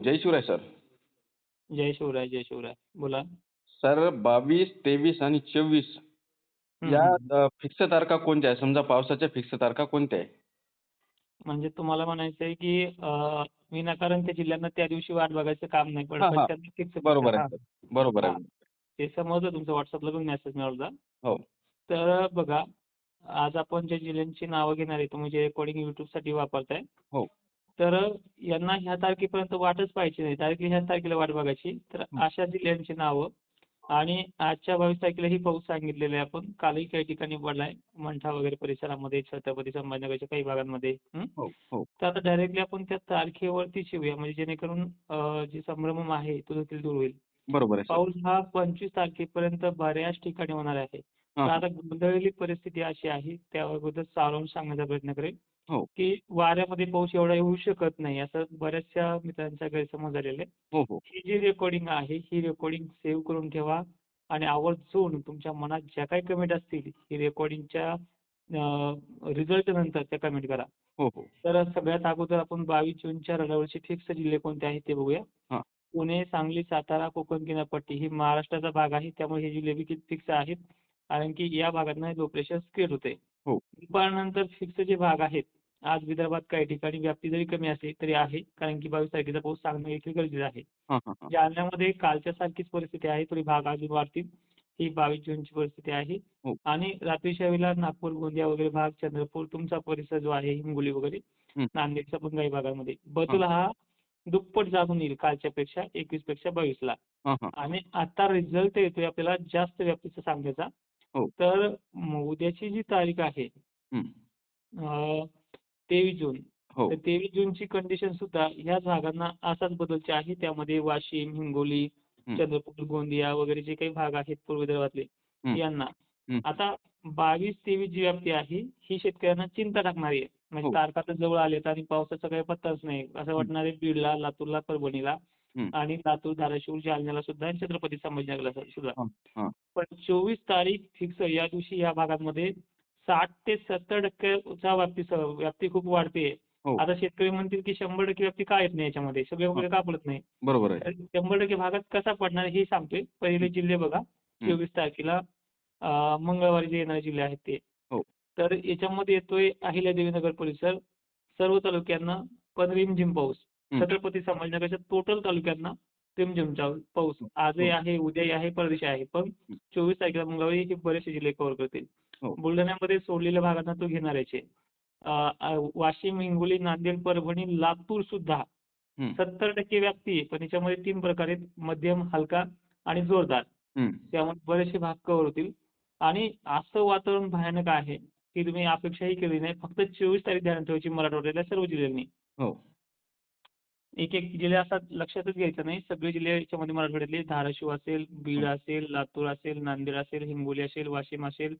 जय Shivray sir. जय शिवराय जय शिवराय. बोला. सर बावीस तेवीस आणि चोवीस या. फिक्स तारखा कोणत्या आहे समजा पावसाच्या फिक्स तारखा कोणत्या आहे म्हणजे तुम्हाला म्हणायचं आहे की अं, विनाकारण त्या जिल्ह्यांना त्या दिवशी वाट बघायचं काम नाही पण हा. फिक्स बरोबर आहे सर. बरोबर. आहे. ते समजलं तुमचं व्हॉट्सअपला पण मेसेज मिळाला हो. तर बघा आज आपण ज्या जिल्ह्यांची नावं घेणार आहे तुम्ही जे रेकॉर्डिंग युट्यूबसाठी वापरताय. हो. तर यांना ह्या तारखेपर्यंत वाटच पाहिजे नाही. तारखे ह्या तारखेला वाट बघायची. तर. अशा जिल्ह्यांची नावं आणि आजच्या बावीस तारखेला ही पाऊस सांगितलेला आहे आपण. कालही काही ठिकाणी पडलाय मंठा वगैरे परिसरामध्ये छत्रपती संभाजीनगरच्या काही भागांमध्ये. हं? हो. तर आता डायरेक्टली आपण त्या तारखेवरतीच येऊया. म्हणजे जेणेकरून जी संभ्रम आहे तो देखील दूर होईल. बरोबर पाऊस हा पंचवीस तारखेपर्यंत बऱ्याच ठिकाणी होणार आहे. तर. आता गोंधळलेली परिस्थिती अशी आहे. त्याबाबत सारांश सांगण्याचा प्रयत्न करेल. हो. की वाऱ्यामध्ये पाऊस एवढा येऊ शकत नाही असं बऱ्याचशा मित्रांचा गैरसमज झालेला आहे हो हो. ही जी रेकॉर्डिंग आहे ही रेकॉर्डिंग सेव्ह करून ठेवा आणि आवर्जून तुमच्या मनात ज्या काही कमेंट असतील ही रेकॉर्डिंगच्या रिझल्ट नंतर त्या कमेंट करा. हो हो. तर सगळ्यात अगोदर आपण बावीस जूनच्या रडावरचे फिक्स जिल्हे कोणते आहेत ते बघूया. हा. पुणे सांगली सातारा कोकण किनारपट्टी ही महाराष्ट्राचा भाग आहे त्यामुळे हे जिल्हे देखील फिक्स आहेत. कारण की या भागातनं लो प्रेशर क्रिएट होते हो. दुपारनंतर फिक्स जे भाग आहेत आज विदर्भात काही ठिकाणी व्याप्ती जरी कमी असली तरी आहे कारण की बावीस तारखेचा पाऊस सांगणं देखील गरजेचं आहे जालन्यामध्ये कालच्या सारखीच परिस्थिती आहे थोडी भाग अजून वाढतील ही बावीस जूनची परिस्थिती आहे हो. आणि रात्रीच्या वेळेला नागपूर गोंदिया वगैरे भाग चंद्रपूर तुमचा परिसर जो आहे हिंगोली वगैरे. नांदेडच्या पण काही भागामध्ये बदल हा दुप्पट जाणून येईल कालच्या पेक्षा एकवीसपेक्षा बावीस ला आणि आता रिझल्ट येतोय आपल्याला जास्त व्याप्तीचा सांगायचा हो. तर उद्याची जी तारीख आहे. तेवीस जून हो तर तेवीस जूनची कंडिशन सुद्धा ह्याच भागांना असाच बदलची आहे त्यामध्ये वाशिम हिंगोली. चंद्रपूर गोंदिया वगैरे जे काही भाग आहेत पूर्व विदर्भातले. यांना. आता बावीस तेवीस जी व्याप्ती आहे ही शेतकऱ्यांना चिंता टाकणारी आहे म्हणजे हो. तारखा तर जवळ आलेत आणि पावसाचा काही पत्ताच नाही असं वाटणार आहे बीडला लातूरला परभणीला. आणि लातूर धाराशिव जालन्याला सुद्धा आणि छत्रपती संभाजीनगरला सुद्धा. पण चोवीस तारीख फिक्स या दिवशी या भागांमध्ये साठ ते सत्तर टक्केचा व्याप्ती व्याप्ती खूप वाढते. हो. आता शेतकरी म्हणतील की शंभर टक्के व्याप्ती का येत नाही याच्यामध्ये? सगळे वगैरे का पडत नाही. बरोबर आहे. शंभर टक्के भागात कसा पडणार हे सांगतोय. पहिले जिल्हे बघा. चोवीस तारखेला मंगळवारी जे येणारे जिल्हे आहेत ते. हो. तर याच्यामध्ये येतोय अहिल्यादेवी नगर परिसर सर्व तालुक्यांना पण रिमझिम पाऊस. छत्रपती संभाजीनगरच्या टोटल तालुक्यांना रिमझिमचा पाऊस. आजही हो. आहे उद्याही आहे परदेशी आहे. पण. चोवीस तारखेला मंगळवारी हे बरेचसे जिल्हे कव्हर करतील. बुलढाण्यामध्ये सोडलेल्या भागांना तो घेणार आहे वाशिम हिंगोली नांदेड परभणी लातूर सुद्धा हं. सत्तर टक्के व्याप्ती आहे. पण याच्यामध्ये तीन प्रकार आहेत. मध्यम हलका आणि जोरदार. हं. त्यामुळे बरेचसे भाग कव्हर होतील. आणि असं वातावरण भयानक आहे की तुम्ही अपेक्षाही केली नाही. फक्त चोवीस तारीख ध्यानात ठेवायची मराठवाड्यातल्या सर्व जिल्ह्यांनी. हो. एक एक जिल्हे असा लक्षातच घ्यायचा नाही सगळे जिल्हे याच्यामध्ये मराठवाड्यातले धाराशिव असेल बीड असेल लातूर असेल नांदेड असेल हिंगोली असेल वाशिम असेल.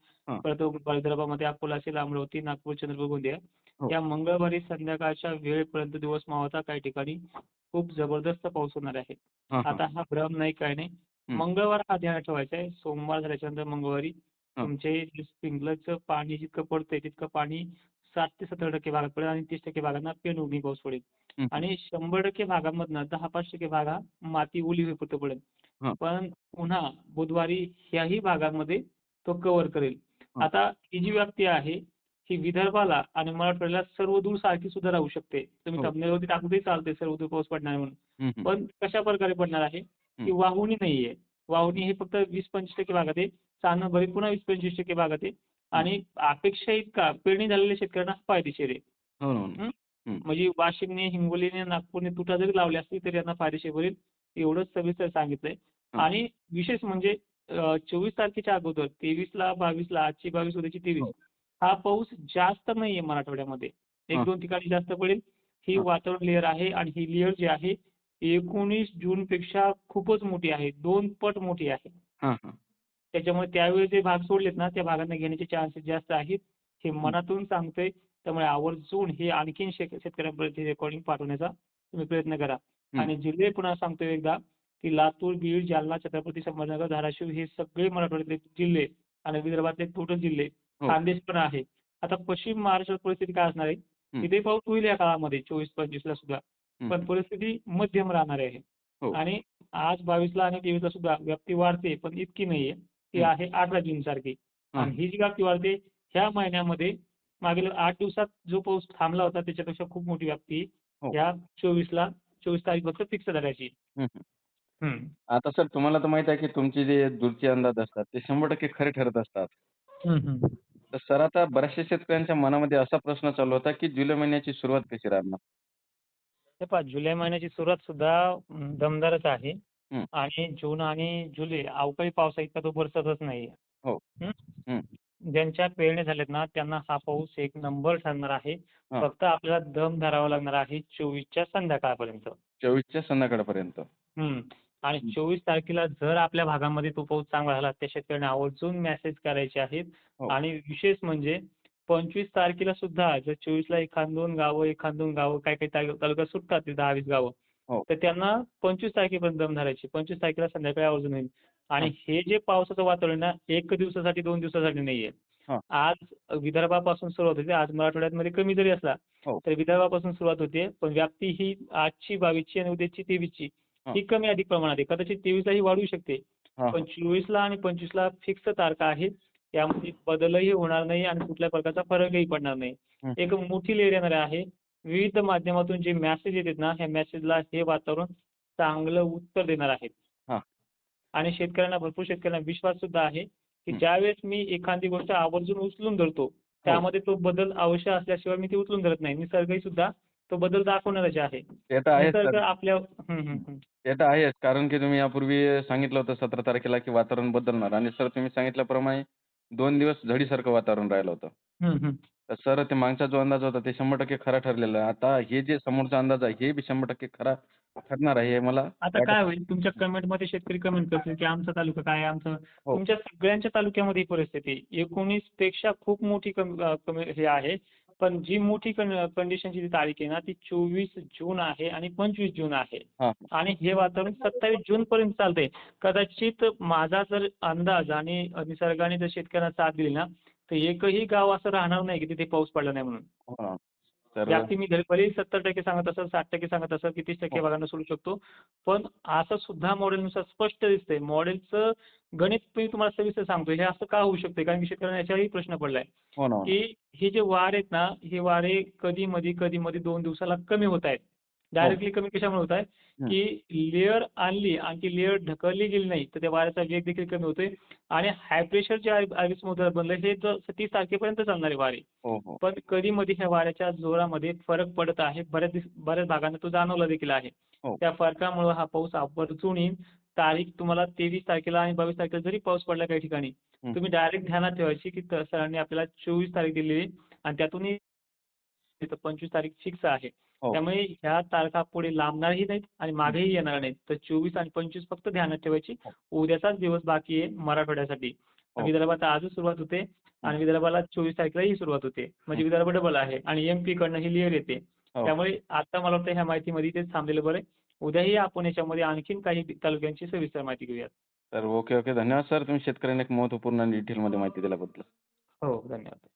परत विदर्भामध्ये अकोला असेल अमरावती नागपूर चंद्रपूर गोंदिया हो. या मंगळवारी संध्याकाळच्या वेळेपर्यंत दिवस मावळता काही ठिकाणी खूप जबरदस्त पाऊस होणार आहे. आता हा भ्रम नाही काय नाही. मंगळवार हा ध्यानात ठेवायचा आहे सोमवार झाल्याच्यानंतर मंगळवारी. तुमचे स्प्रिंकलरचं पाणी जितकं पडतंय तितकं पाणी साठ ते सत्तर टक्के भागात पडेल आणि तीस टक्के भागांना पेनुगणी पाऊस पडेल. आणि शंभर टक्के भागांमधनं दहा पाच टक्के भाग हा माती ओली होईपर्यंत पडेल. पण पुन्हा बुधवारी ह्याही भागांमध्ये तो कव्हर करेल. आता ही जी व्याप्ती आहे ही विदर्भाला आणि मराठवाड्याला सर्व दूर सारखी सुद्धा राहू शकते तुम्ही हो. thumbnail टाकूनही चालते सर्व दूर पाऊस पडणार म्हणून. पण कशा प्रकारे पडणार आहे की वाहुणी नाहीये वाहुणी हे फक्त वीस पंचवीस टक्के भागात आहे चांदण भरीत पुन्हा वीस पंचवीस टक्के भागात आहे आणि अपेक्षा इतका पेरणी झालेल्या शेतकऱ्यांना फायदेशीर आहे हो. हं? म्हणजे वाशिमने हिंगोलीने नागपूरने तुटा जरी लावली असली तरी यांना फायदेशीर होईल एवढंच सविस्तर सांगितलंय. आणि विशेष म्हणजे चोवीस तारखेच्या अगोदर तेवीसला बावीसला आजची बावीस उद्याची तेवीस हो. हा पाऊस जास्त नाहीये मराठवाड्यामध्ये एक हं. दोन ठिकाणी जास्त पडेल ही. वातावरण लेअर आहे आणि ही लेअर जी आहे एकोणीस जून पेक्षा खूपच मोठी आहे दोन पट मोठी आहे हा, हा. त्याच्यामुळे त्यावेळी जे भाग सोडलेत ना त्या भागांना घेण्याचे चान्सेस जास्त आहेत हे मनातून सांगतोय त्यामुळे आवर्जून हे आणखीन शेत शेतकऱ्यांपर्यंत रेकॉर्डिंग पाठवण्याचा तुम्ही प्रयत्न करा हं. आणि जिल्हे पुन्हा सांगतोय एकदा की लातूर बीड जालना छत्रपती संभाजीनगर धाराशिव हे सगळे मराठवाड्यातले जिल्हे आणि विदर्भातले टोटल जिल्हे हो. खानदेश पण आहे आता पश्चिम महाराष्ट्रात परिस्थिती काय असणार आहे हं. तिथे पाऊस होईल या काळामध्ये चोवीस पंचवीसला सुद्धा हं. पण परिस्थिती मध्यम राहणार आहे हो. आणि आज बावीसला आणि तेवीसला सुद्धा व्याप्ती वाढते पण इतकी नाहीये ती हं. आहे अठरा जून सारखी हां. आणि ही जी व्याप्ती वाढते ह्या महिन्यामध्ये मागील आठ दिवसात जो पाऊस थांबला होता त्याच्यापेक्षा खूप मोठी व्याप्ती हो. ह्या चोवीसला चोवीस तारीख फक्त फिक्स धरायची. हम्म. आता सर तुम्हाला तर माहीत आहे की तुमचे जे दूरचे अंदाज असतात ते शंभर टक्के खरे ठरत असतात. हम्म, हम्म. तर सर आता बऱ्याचशा शेतकऱ्यांच्या मनामध्ये असा प्रश्न चालू होता की जुलै महिन्याची सुरुवात कशी राहणार? हे पहा जुलै महिन्याची सुरुवात सुद्धा अं, दमदारच आहे हं. आणि जून आणि जुलै अवकाळी पावसा इतका तो बरसतच नाहीये. हो. हं? हं. ज्यांच्या पेरण्या झाल्यात ना त्यांना हा पाऊस एक नंबर ठरणार आहे. हां. फक्त आपल्याला दम धरावा लागणार आहे चोवीसच्या संध्याकाळपर्यंत. 24च्या संध्याकाळपर्यंत. हं. आणि हं. 24 तारखेला जर आपल्या भागामध्ये तो पाऊस चांगला झाला त्या शेतकऱ्यांना आवर्जून मेसेज करायचे आहेत हो. आणि विशेष म्हणजे 25 तारखेला सुद्धा जर 24ला एखाद दोन गावं, एखाद दोन गावं काही काही तालु तालुक्यात सुटतात ते 10-20 गावं. हो. तर त्यांना 25 तारखेपर्यंत दम धरायची. 25 तारखेला संध्याकाळी आवर्जून होईल. आणि हां. जे पावसाचं वातावरण आहे ना, एक दिवसासाठी, दोन दिवसासाठी नाहीये. हां. आज विदर्भापासून सुरुवात होते. आज मराठवाड्यामध्ये कमी जरी असला, हो. तर विदर्भापासून सुरुवात होते. पण व्याप्ती ही आजची 22ची आणि उद्याची 23ची हां. ही कमी अधिक प्रमाणात आहे. कदाचित 23ला ही वाढू शकते. हां, पण. 24ला आणि 25ला फिक्स तारखा आहेत. यामध्ये बदलही होणार नाही आणि कुठल्याही प्रकारचा फरकही पडणार नाही. हं. एक मोठी लहर येणार आहे. विविध माध्यमातून जे मेसेज येतात ना, ह्या मेसेजला हे वातावरण चांगलं उत्तर देणार आहे. आणि शेतकऱ्यांना भरपूर शेतकऱ्यांना विश्वास सुद्धा आहे, की. ज्यावेळेस मी एखादी गोष्ट आवर्जून उचलून धरतो, हो. त्यामध्ये तो बदल अवश्य असल्याशिवाय मी ती उचलून धरत नाही. निसर्गही सुद्धा तो बदल दाखवणारच आहे. निसर्ग. आपल्या. ते तर आहेच. कारण की तुम्ही यापूर्वी सांगितलं होतं 17 तारखेला की वातावरण बदलणार आणि सर तुम्ही सांगितल्याप्रमाणे 2 दिवस झडीसारखं वातावरण राहिलं होतं. तर सर ते मागचा जो अंदाज होता ते 100% खरा ठरलेला. आता हे जे समोरचा अंदाज आहे हे बी 100% खरा ठरणार आहे हे मला आता काय होईल तुमच्या कमेंटमध्ये शेतकरी कमेंट करतील, की आमचा तालुका काय आहे, आमचं हो. तुमच्या सगळ्यांच्या तालुक्यामध्ये ही परिस्थिती आहे. 19 पेक्षा खूप मोठी कम अ, कमी हे आहे. पण जी मोठी कंडिशनची जी तारीख आहे ना, ती 24 जून आहे आणि 25 जून आहे. हां. आणि हे वातावरण 27 जूनपर्यंत चालतंय. कदाचित माझा जर अंदाज आणि निसर्गाने जर शेतकऱ्यांना साथ दिली ना, तर एकही गाव असं राहणार नाही, की तिथे पाऊस पडला नाही म्हणून. हो ना. व्याप्ती मी भलेही 70% सांगत असेल, 60% सांगत असेल, की 30% हो. भागांना सोडू शकतो. पण असं सुद्धा मॉडेलनुसार स्पष्ट दिसतंय. मॉडेलचं गणित मी तुम्हाला सविस्तर सांगतो. हे असं का होऊ शकते? कारण की शेतकऱ्यांना याच्यावरही प्रश्न पडलाय, हो हो. की हे जे वार आहेत ना, हे वारे कधी-मधी, कधी-मधी 2 दिवसाला कमी होत आहेत. हो. डायरेक्टली कमी कशामुळे होत आहे, हं. की लेयर आणली आणि ती लेयर ढकलली गेली नाही, तर त्या वाऱ्याचा वेग देखील कमी होतोय आणि हाय प्रेशर जे अरबी समुद्रात बनलंय हे 30 तारखेपर्यंत चालणारे वारे. हो, हो. पण कधी-मधी ह्या वाऱ्याच्या जोरामध्ये फरक पडत आहे. बऱ्याच बऱ्याच भागांना तो जाणवला देखील आहे. हो. त्या फरकामुळं हा पाऊस आवर्जून येईल. तारीख तुम्हाला 23 तारखेला आणि 22 तारखेला जरी पाऊस पडला काही ठिकाणी, हं. तुम्ही डायरेक्ट ध्यानात ठेवायची, की सरांनी आपल्याला 24 तारीख दिलेली आहे आणि त्यातूनही तिथं 25 तारीख फिक्स आहे. हो. त्यामुळे ह्या तारखा पुढे लांबणारही नाहीत आणि मागेही येणार नाहीत. तर 24 आणि 25 फक्त ध्यानात ठेवायची. हो. उद्याचाच दिवस बाकी आहे मराठवाड्यासाठी. हो. विदर्भात आजच सुरुवात होते आणि विदर्भाला 24 तारखेलाही सुरुवात होते. म्हणजे हं. विदर्भ डबल आहे आणि एम-पीकडनं ही लेयर येते. हो. त्यामुळे आता मला वाटतं ह्या माहितीमध्ये इथेच थांबलेलं बरं आहे. उद्याही आपण याच्यामध्ये आणखीन काही तालुक्यांची सविस्तर माहिती घेऊयात. तर ओके, ओके. धन्यवाद सर. तुम्ही शेतकऱ्यांना एक महत्त्वपूर्ण आणि डिटेलमध्ये माहिती दिल्याबद्दल. हो, धन्यवाद.